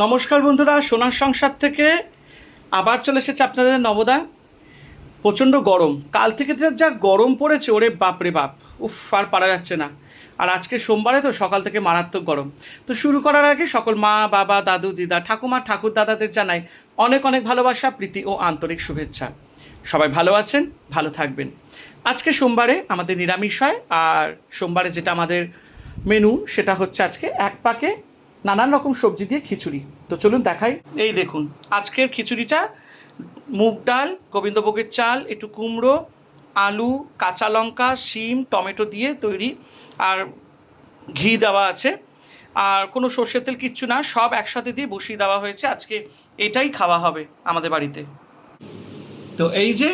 নমস্কার বন্ধুরা, সোনার সংসার থেকে আবার চলে এসেছে আপনাদের নবদা। প্রচণ্ড গরম। কাল থেকে যে গরম পড়েছে, ওরে বাপরে বাপ। উফ, আর পারা যাচ্ছে না। আর আজকে সোমবারে তো সকাল থেকে মারাত্মক গরম। তো শুরু করার আগে সকল মা, বাবা, দাদু, দিদা, ঠাকুমা, ঠাকুর দাদাদের জানাই অনেক অনেক ভালোবাসা, প্রীতি ও আন্তরিক শুভেচ্ছা। সবাই ভালো আছেন, ভালো থাকবেন। আজকে সোমবারে আমাদের নিরামিষ হয় আর সোমবারে যেটা আমাদের মেনু, সেটা হচ্ছে আজকে এক পাকে নানান রকম সবজি দিয়ে খিচুড়ি। তো চলুন দেখাই। এই দেখুন, আজকের খিচুড়িটা মুগ ডাল, গোবিন্দভোগের চাল, একটু কুমড়ো, আলু, কাঁচা লঙ্কা, শিম, টমেটো দিয়ে তৈরি, আর ঘি দেওয়া আছে। আর কোনো সর্ষের তেল কিচ্ছু না, সব একসাথে দিয়ে বসিয়ে দেওয়া হয়েছে। আজকে এটাই খাওয়া হবে আমাদের বাড়িতে। তো এই যে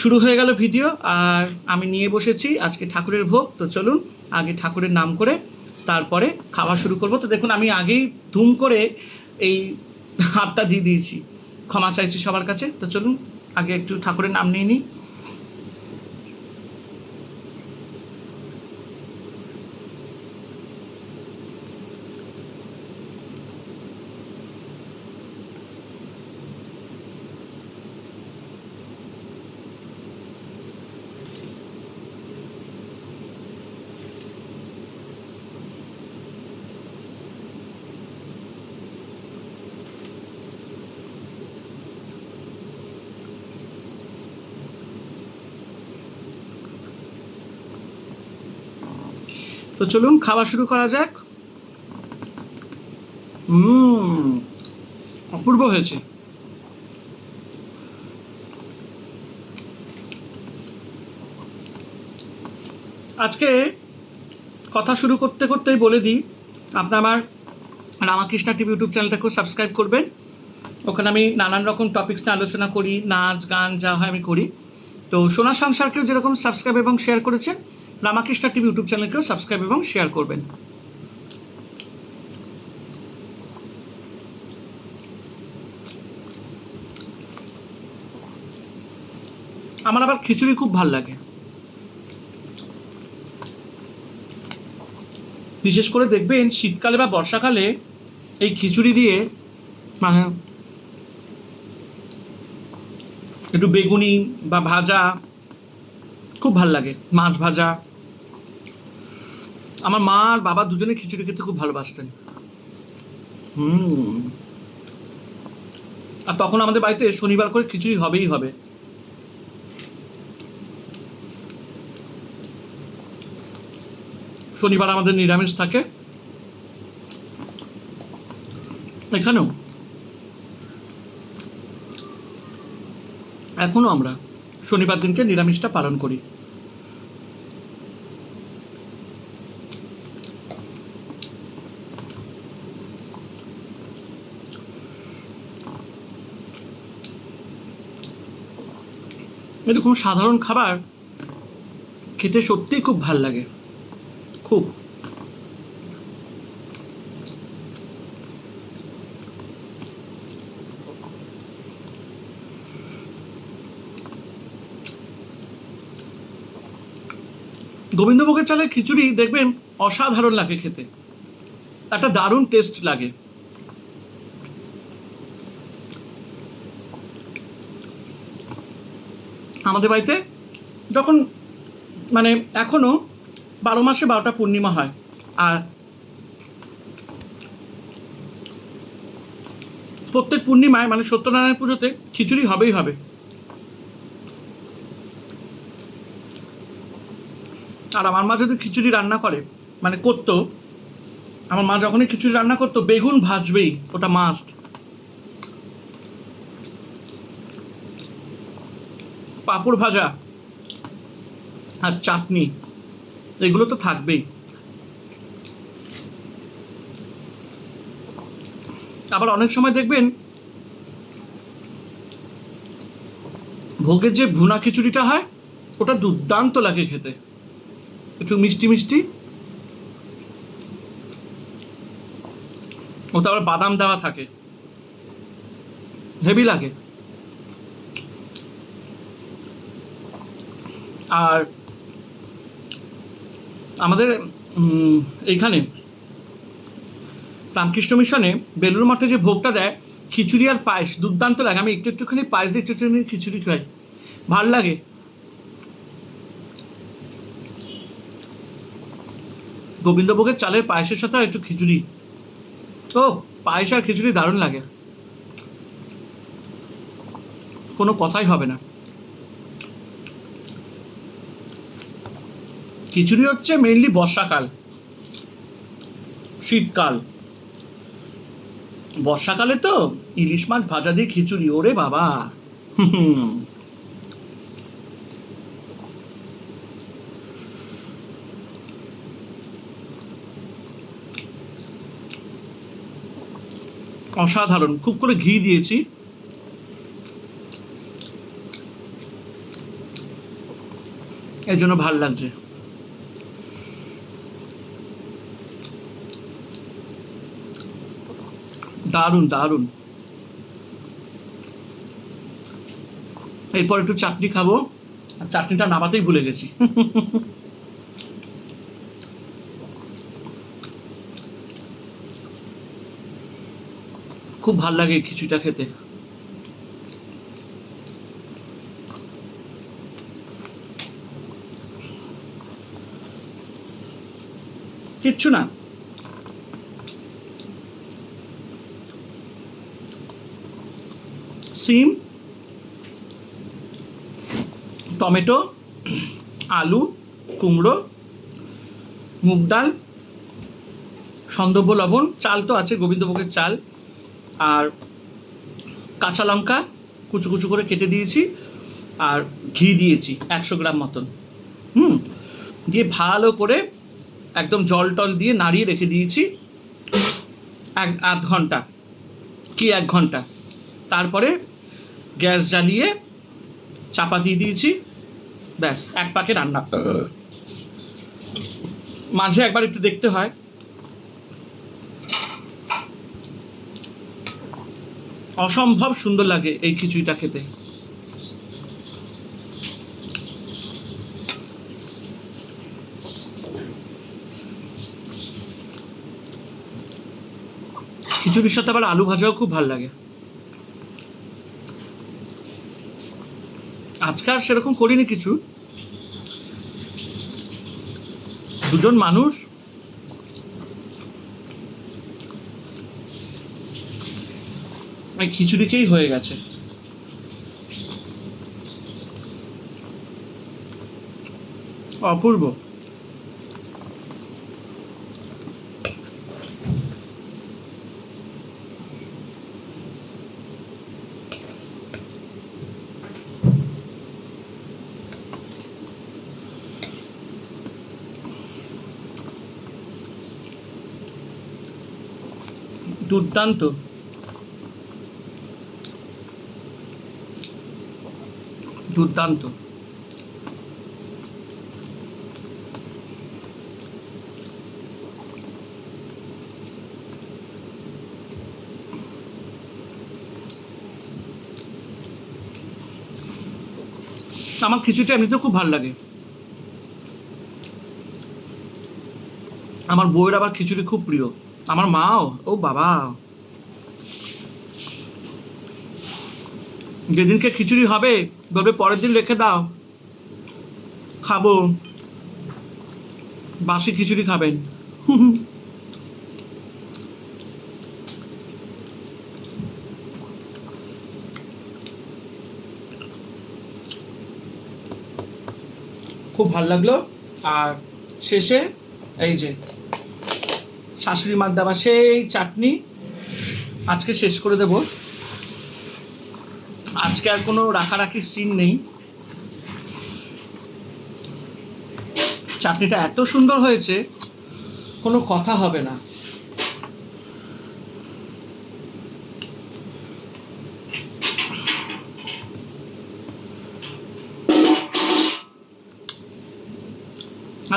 শুরু হয়ে গেল ভিডিও, আর আমি নিয়ে বসেছি আজকে ঠাকুরের ভোগ। তো চলুন, আগে ঠাকুরের নাম করে তারপরে খাওয়া শুরু করব। তো দেখুন, আমি আগেই ধুম করে এই হাতটা দিয়ে দিয়েছি। ক্ষমা চাইছি সবার কাছে। তো চলুন, আগে একটু ঠাকুরের নাম নিয়ে নিই। তো চলুন খাওয়া শুরু করা যাক। হুম, অপূর্ব হয়েছে। আজকে কথা শুরু করতে করতেই বলে দিই, আপনার আমার রামাকৃষ্ণা টিভি ইউটিউব চ্যানেলটাকেও সাবস্ক্রাইব করবেন। ওখানে আমি নানান রকম টপিক্স নিয়ে আলোচনা করি, নাচ, গান, যা হয় আমি করি। তো সোনার সংসারকেও যেরকম সাবস্ক্রাইব এবং শেয়ার করেছেন রামাকৃষ্ণ টিভি ইউটিউব চ্যানেলকেও সাবস্ক্রাইব এবং শেয়ার করবেন। আমার আবার খিচুড়ি খুব ভালো লাগে। বিশেষ করে দেখবেন শীতকালে বা বর্ষাকালে এই খিচুড়ি দিয়ে মানে একটু বেগুনি বা ভাজা খুব ভালো লাগে, মাছ ভাজা। আমার মা আর বাবা দুজনে খিচুড়ি খেতে খুব ভালোবাসতেন। হুম। আর তখন আমাদের বাড়িতে শনিবার করে খিচুড়ি হবেই হবে। শনিবার আমাদের নিরামিষ থাকে। এখানেও। এখনও আমরা শনিবার দিনকে নিরামিষটা পালন করি। এরকম সাধারণ খাবার। খেতে সত্যিই খুব ভালো লাগে। খুব। গোবিন্দভোগের চালের খিচুড়ি দেখবেন অসাধারণ লাগে খেতে। একটা দারুণ টেস্ট লাগে। আমাদের বাড়িতে, যখন মানে এখনও বারো মাসে বারোটা পূর্ণিমা হয়। আর প্রত্যেক পূর্ণিমায় মানে সত্যনারায়ণ পুজোতে খিচুড়ি হবেই হবে। আর আমার মা যদি খিচুড়ি রান্না করে মানে করতো, আমার মা যখনই খিচুড়ি রান্না করতো, বেগুন ভাজবেই, ওটা মাস্ট পাঁপড় ভাজা আর চাটনি, এগুলো তো থাকবেই। আবার অনেক সময় দেখবেন, ভোগের যে ভুনা খিচুড়িটা হয়, ওটা দুর্দান্ত লাগে খেতে। একটু মিষ্টি মিষ্টি। ওতে আবার বাদাম দেওয়া থাকে। হেভি লাগে। আর আমাদের এইখানে রামকৃষ্ণ মিশনে বেলুর মঠে যে ভোগটা দেয়, খিচুড়ি আর পায়েস, দুর্দান্ত লাগে। আমি একটু একটুখানি পায়েস দিয়ে একটু একটুখানি খিচুড়ি খাই। ভালো লাগে। গোবিন্দভোগের চালের পায়েসের সাথে আর একটু খিচুড়ি। ও, পায়েস আর খিচুড়ি দারুণ লাগে। কোনো কথাই হবে না। খিচুড়ি হচ্ছে মেনলি বর্ষাকাল, শীতকাল। বর্ষাকালে তো ইলিশ মাছ ভাজা দিয়ে খিচুড়ি, ওরে বাবা। অসাধারণ, খুব করে ঘি দিয়েছি। এর জন্য ভালো লাগছে। দারুণ দারুণ। এরপর একটু চাটনি খাব। আর চাটনিটা নামাতেই ভুলে গেছি। খুব ভালো লাগে খিচুড়িটা খেতে। কিচ্ছু না। সিম, টমেটো, আলু, কুমড়ো, মুগ ডাল সন্দব্য লবণ, চাল তো আছে, গোবিন্দভোগের চাল, আর কাঁচা লঙ্কা কুচু কুচু করে কেটে দিয়েছি, আর ঘি দিয়েছি, একশো গ্রাম মতন। হুম, দিয়ে ভালো করে একদম জল টল দিয়ে নাড়িয়ে রেখে দিয়েছি, এক, আধ ঘণ্টা, কি এক ঘণ্টা। তারপরে গ্যাস জ্বালিয়ে চাপা দিয়ে দিয়েছি। ব্যাস, এক পাকে রান্না। মাঝে একবার একটু দেখতে হয়। অসম্ভব সুন্দর লাগে এই খিচুড়িটা খেতে। খিচুড়ির সাথে আবার আলু ভাজাও খুব ভালো লাগে। আজকে আর সেরকম করিনি কিছু। দুজন মানুষ। খিচুড়িকেই হয়ে গেছে। অপূর্ব। দুর্দান্ত। দুর্দান্ত। আমার খিচুড়িটা এমনিতেও খুব ভালো লাগে। আমার বউয়ের আবার খিচুড়ি খুব প্রিয়। আমার মাও, ও বাবা। যেদিনকে খিচুড়ি হবে, বলবে, পরের দিন রেখে দাও। খাব। বাসি খিচুড়ি খাবেন। খুব ভালো লাগল। আর শেষে, এই যে শাশুড়ি মার দেওয়া সেই চাটনি আজকে শেষ করে দেব। আজকে আর কোনো রাখারাখির সিন নেই। চাটনিটা এত সুন্দর হয়েছে, কোনো কথা হবে না।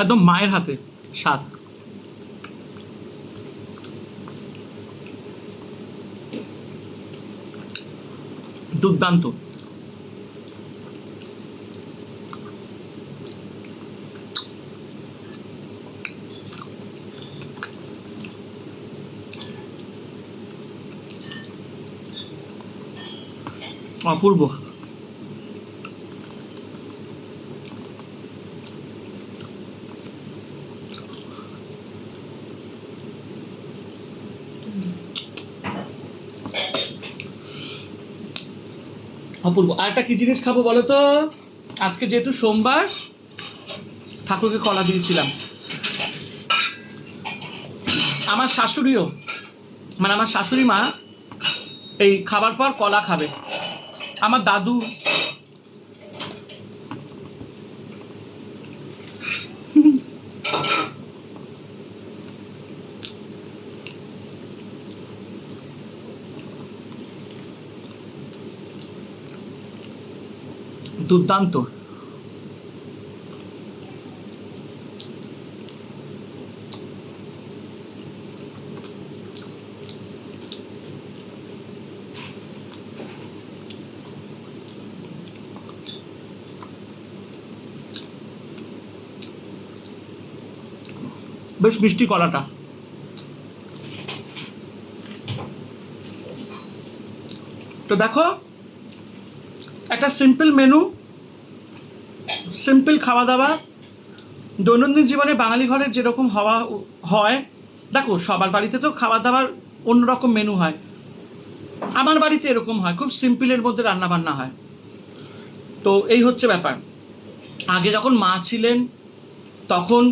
একদম মায়ের হাতে, স্বাদ। দুর্দান্ত। অপূর্ব। অপূর্ব আর একটা কি জিনিস খাব বলো তো? আজকে যেহেতু সোমবার, ঠাকুরকে কলা দিয়েছিলাম। আমার শাশুড়িও মানে আমার শাশুড়ি মা এই খাবার পর কলা খাবে। আমার দাদু দুর্দান্ত। বেশ মিষ্টি কলাটা। তো দেখো একটা সিম্পল মেনু সিম্পল খাওয়া দাওয়া দৈনন্দিন জীবনে বাঙালি ঘরে যেরকম হওয়া, হয়, দেখো, সবার বাড়িতে তো খাবার দাবার অন্যরকম মেনু হয়। আমার বাড়িতে এরকম হয়, খুব সিম্পলের মধ্যে রান্না বান্না হয়। তো এই হচ্ছে ব্যাপার। আগে যখন মা ছিলেন, তখন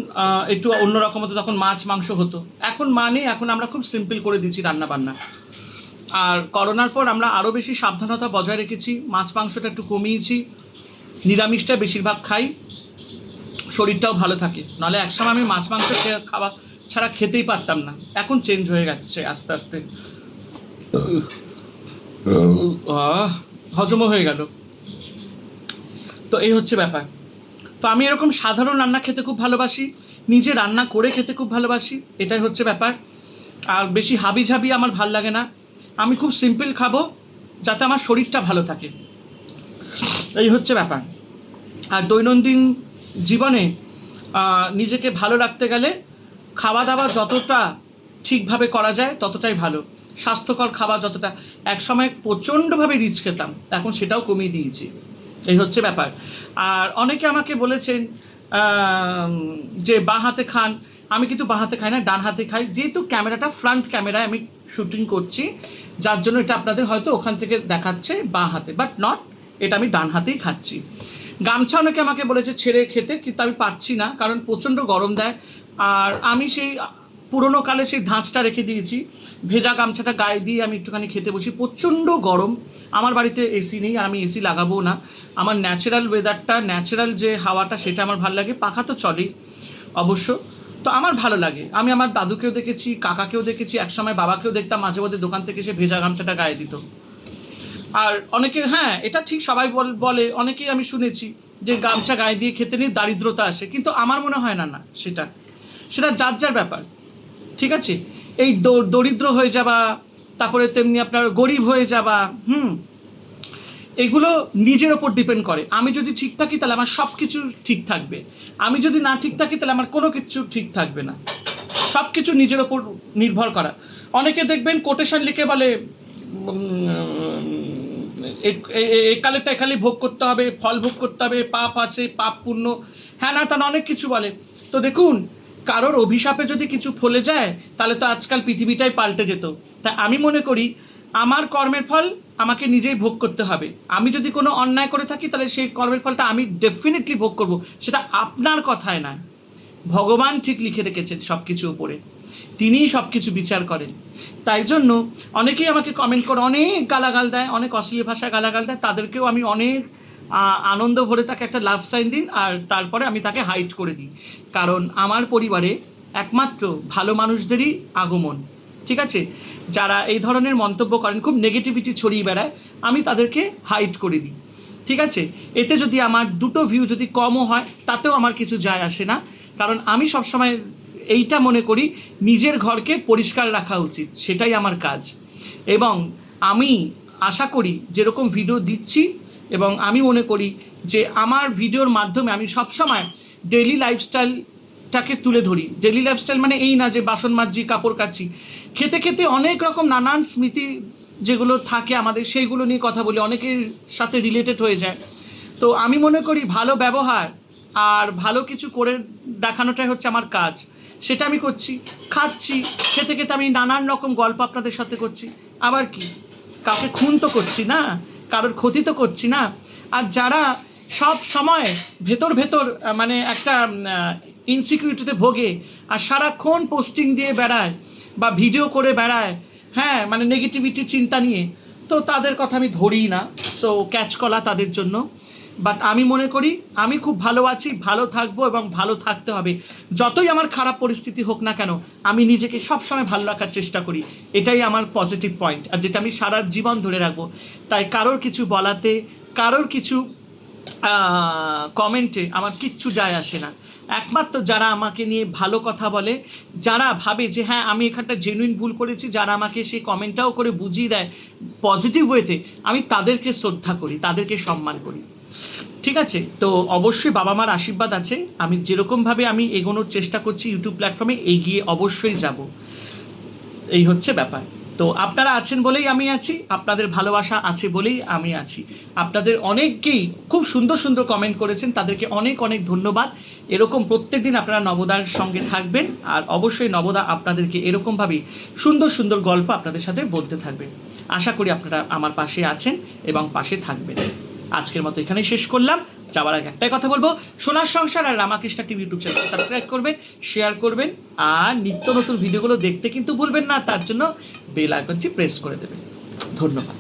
একটু অন্যরকম হতো, তখন মাছ, মাংস হতো। এখন মা নেই, এখন আমরা খুব সিম্পল করে দিচ্ছি রান্না বান্না আর করোনার পর আমরা আরও বেশি সাবধানতা বজায় রেখেছি, মাছ, মাংসটা একটু কমিয়েছি। নিরামিষটা বেশিরভাগ খাই, শরীরটাও ভালো থাকে। নাহলে একসময় আমি মাছ, মাংস খাওয়া ছাড়া খেতেই পারতাম না। এখন চেঞ্জ হয়ে গেছে আস্তে আস্তে। হজমও হয়ে গেল। তো এই হচ্ছে ব্যাপার। তো আমি এরকম সাধারণ রান্না খেতে খুব ভালোবাসি, নিজে রান্না করে খেতে খুব ভালোবাসি, এটাই হচ্ছে ব্যাপার। আর বেশি হাবি ঝাবি আমার ভালো লাগে না। আমি খুব সিম্পল খাব, যাতে আমার শরীরটা ভালো থাকে। এই হচ্ছে ব্যাপার। আর দৈনন্দিন জীবনে নিজেকে ভালো রাখতে গেলে খাওয়া দাওয়া যতটা ঠিকভাবে করা যায় ততটাই ভালো। স্বাস্থ্যকর খাবার যতটা, একসময় প্রচণ্ডভাবে রিচ খেতাম, এখন সেটাও কমিয়ে দিয়েছি। এই হচ্ছে ব্যাপার। আর অনেকে আমাকে বলেছেন যে বাঁ হাতে খান, আমি কিন্তু বাঁ হাতে খাই না, ডান হাতে খাই। যেহেতু ক্যামেরাটা ফ্রন্ট ক্যামেরায় আমি শুটিং করছি, যার জন্য এটা আপনাদের হয়তো ওখান থেকে দেখাচ্ছে বাঁ হাতে বাট নট এটা আমি ডান হাতেই খাচ্ছি। গামছা অনেকে আমাকে বলেছে ছেড়ে খেতে, কিন্তু আমি পারছি না, কারণ প্রচণ্ড গরম দেয়। আর আমি সেই পুরোনো কালে সেই ধাঁচটা রেখে দিয়েছি। ভেজা গামছাটা গায়ে দিয়ে আমি একটুখানি খেতে বসি। প্রচণ্ড গরম। আমার বাড়িতে এসি নেই, আর আমি এসি লাগাবো না। আমার ন্যাচারাল ওয়েদারটা ন্যাচারাল যে হাওয়াটা, সেটা আমার ভালো লাগে। পাখা তো চলেই অবশ্য। তো আমার ভালো লাগে। আমি আমার দাদুকেও দেখেছি, কাকাকেও দেখেছি। একসময় বাবাকেও দেখতাম, মাঝে মধ্যে দোকান থেকে সে ভেজা গামছাটা গায়ে দিত। আর অনেকে হ্যাঁ এটা ঠিক সবাই বল- অনেকেই আমি শুনেছি যে গামছা গায়ে দিয়ে খেতে নিয়ে দারিদ্রতা আসে, কিন্তু আমার মনে হয় না না, সেটা সেটা যার যার ব্যাপার, ঠিক আছে? এই দরিদ্র হয়ে যাওয়া, তারপরে তেমনি আপনার গরিব হয়ে যাওয়া, হুম, এগুলো নিজের ওপর ডিপেন্ড করে। আমি যদি ঠিক থাকি, তাহলে আমার সব কিছু ঠিক থাকবে। আমি যদি না ঠিক থাকি, তাহলে আমার কোনো কিছু ঠিক থাকবে না। সব কিছু নিজের ওপর নির্ভর করা। অনেকে দেখবেন কোটেশন লিখে বলে একালেরটা একালে ভোগ করতে হবে, ফল ভোগ করতে হবে, পাপ আছে, পাপ পুণ্য। হ্যাঁ না, তা অনেক কিছু বলে। তো দেখুন, কারোর অভিশাপে যদি কিছু ফলে যায়, তাহলে তো আজকাল পৃথিবীটাই পাল্টে যেত। তাই আমি মনে করি, আমার কর্মের ফল আমাকে নিজেই ভোগ করতে হবে। আমি যদি কোনো অন্যায় করে থাকি, তাহলে সেই কর্মের ফলটা আমি ডেফিনেটলি ভোগ করব। সেটা আপনার কথায় নয়। ভগবান ঠিক লিখে রেখেছেন সব কিছু উপরে। তিনিই সব কিছু বিচার করেন। তাই জন্য অনেকেই আমাকে কমেন্ট করে, অনেক গালাগাল দেয়, অনেক অশ্লীল ভাষায় গালাগাল দেয়। তাদেরকেও আমি অনেক আনন্দ ভরে তাকে একটা লাভ সাইন দিন আর তারপরে আমি তাকে হাইট করে দিই। কারণ আমার পরিবারে একমাত্র ভালো মানুষদেরই আগমন। ঠিক আছে? যারা এই ধরনের মন্তব্য করেন, খুব নেগেটিভিটি ছড়িয়ে বেড়ায়, আমি তাদেরকে হাইট করে দিই। ঠিক আছে? এতে যদি আমার দুটো ভিউ যদি কমও হয়, তাতেও আমার কিছু যায় আসে না। কারণ আমি সবসময় এইটা মনে করি, নিজের ঘরকে পরিষ্কার রাখা উচিত, সেটাই আমার কাজ। এবং আমি আশা করি যেরকম ভিডিও দিচ্ছি, এবং আমি মনে করি যে আমার ভিডিওর মাধ্যমে আমি সবসময় ডেইলি লাইফস্টাইলটাকে তুলে ধরি। ডেইলি লাইফস্টাইল মানে এই না যে বাসন মাজছি কাপড় কাচ্ছি খেতে খেতে অনেক রকম নানান স্মৃতি যেগুলো থাকে আমাদের, সেইগুলো নিয়ে কথা বলি, অনেকের সাথে রিলেটেড হয়ে যায়। তো আমি মনে করি ভালো ব্যবহার আর ভালো কিছু করে দেখানোটাই হচ্ছে আমার কাজ। সেটা আমি করছি, খাচ্ছি, খেতে খেতে আমি নানান রকম গল্প আপনাদের সাথে করছি। আবার কি? কাউকে খুন তো করছি না, কারোর ক্ষতি তো করছি না। আর যারা সব সময় ভেতর ভেতর মানে একটা ইনসিকিউরিটিতে ভোগে আর সারাক্ষণ পোস্টিং দিয়ে বেড়ায় বা ভিডিও করে বেড়ায় হ্যাঁ মানে নেগেটিভিটি চিন্তা নিয়ে, তো তাদের কথা আমি ধরি না। সো ক্যাচ কলা তাদের জন্য। বাট আমি মনে করি, আমি খুব ভালো আছি, ভালো থাকব এবং ভালো থাকতে হবে। যতই আমার খারাপ পরিস্থিতি হোক না কেন, আমি নিজেকে সবসময় ভালো রাখার চেষ্টা করি। এটাই আমার পজিটিভ পয়েন্ট আর যেটা আমি সারা জীবন ধরে রাখব। তাই কারোর কিছু বলাতে, কারোর কিছু কমেন্টে আমার কিচ্ছু যায় আসে না। একমাত্র যারা আমাকে নিয়ে ভালো কথা বলে, যারা ভাবে যে হ্যাঁ আমি এখানটা জেনুইন ভুল করেছি যারা আমাকে সেই কমেন্টটাও করে বুঝিয়ে দেয় পজিটিভ ওয়েতে আমি তাদেরকে শ্রদ্ধা করি, তাদেরকে সম্মান করি। ঠিক আছে, তো অবশ্যই বাবা মার আশীর্বাদ আছে। আমি যেরকমভাবে আমি এগোনোর চেষ্টা করছি ইউটিউব প্ল্যাটফর্মে এগিয়ে অবশ্যই যাব। এই হচ্ছে ব্যাপার। তো আপনারা আছেন বলেই আমি আছি, আপনাদের ভালোবাসা আছে বলেই আমি আছি। আপনাদের অনেককেই খুব সুন্দর সুন্দর কমেন্ট করেছেন, তাদেরকে অনেক অনেক ধন্যবাদ। এরকম প্রত্যেক দিন আপনারা নবদার সঙ্গে থাকবেন, আর অবশ্যই নবদা আপনাদেরকে এরকমভাবেই সুন্দর সুন্দর গল্প আপনাদের সাথে বলতে থাকবেন আশা করি আপনারা আমার পাশে আছেন এবং পাশে থাকবেন। আজকের মতো এখানেই শেষ করলাম। যাওয়ার আগে একটাই কথা বলব, সোনার সংসার আর Ramakrishna TV YouTube channel subscribe করবেন শেয়ার করবেন, আর নিত্য নতুন ভিডিওগুলো দেখতে কিন্তু ভুলবেন না, তার জন্য বেল আইকনটি প্রেস করে দেবেন। ধন্যবাদ।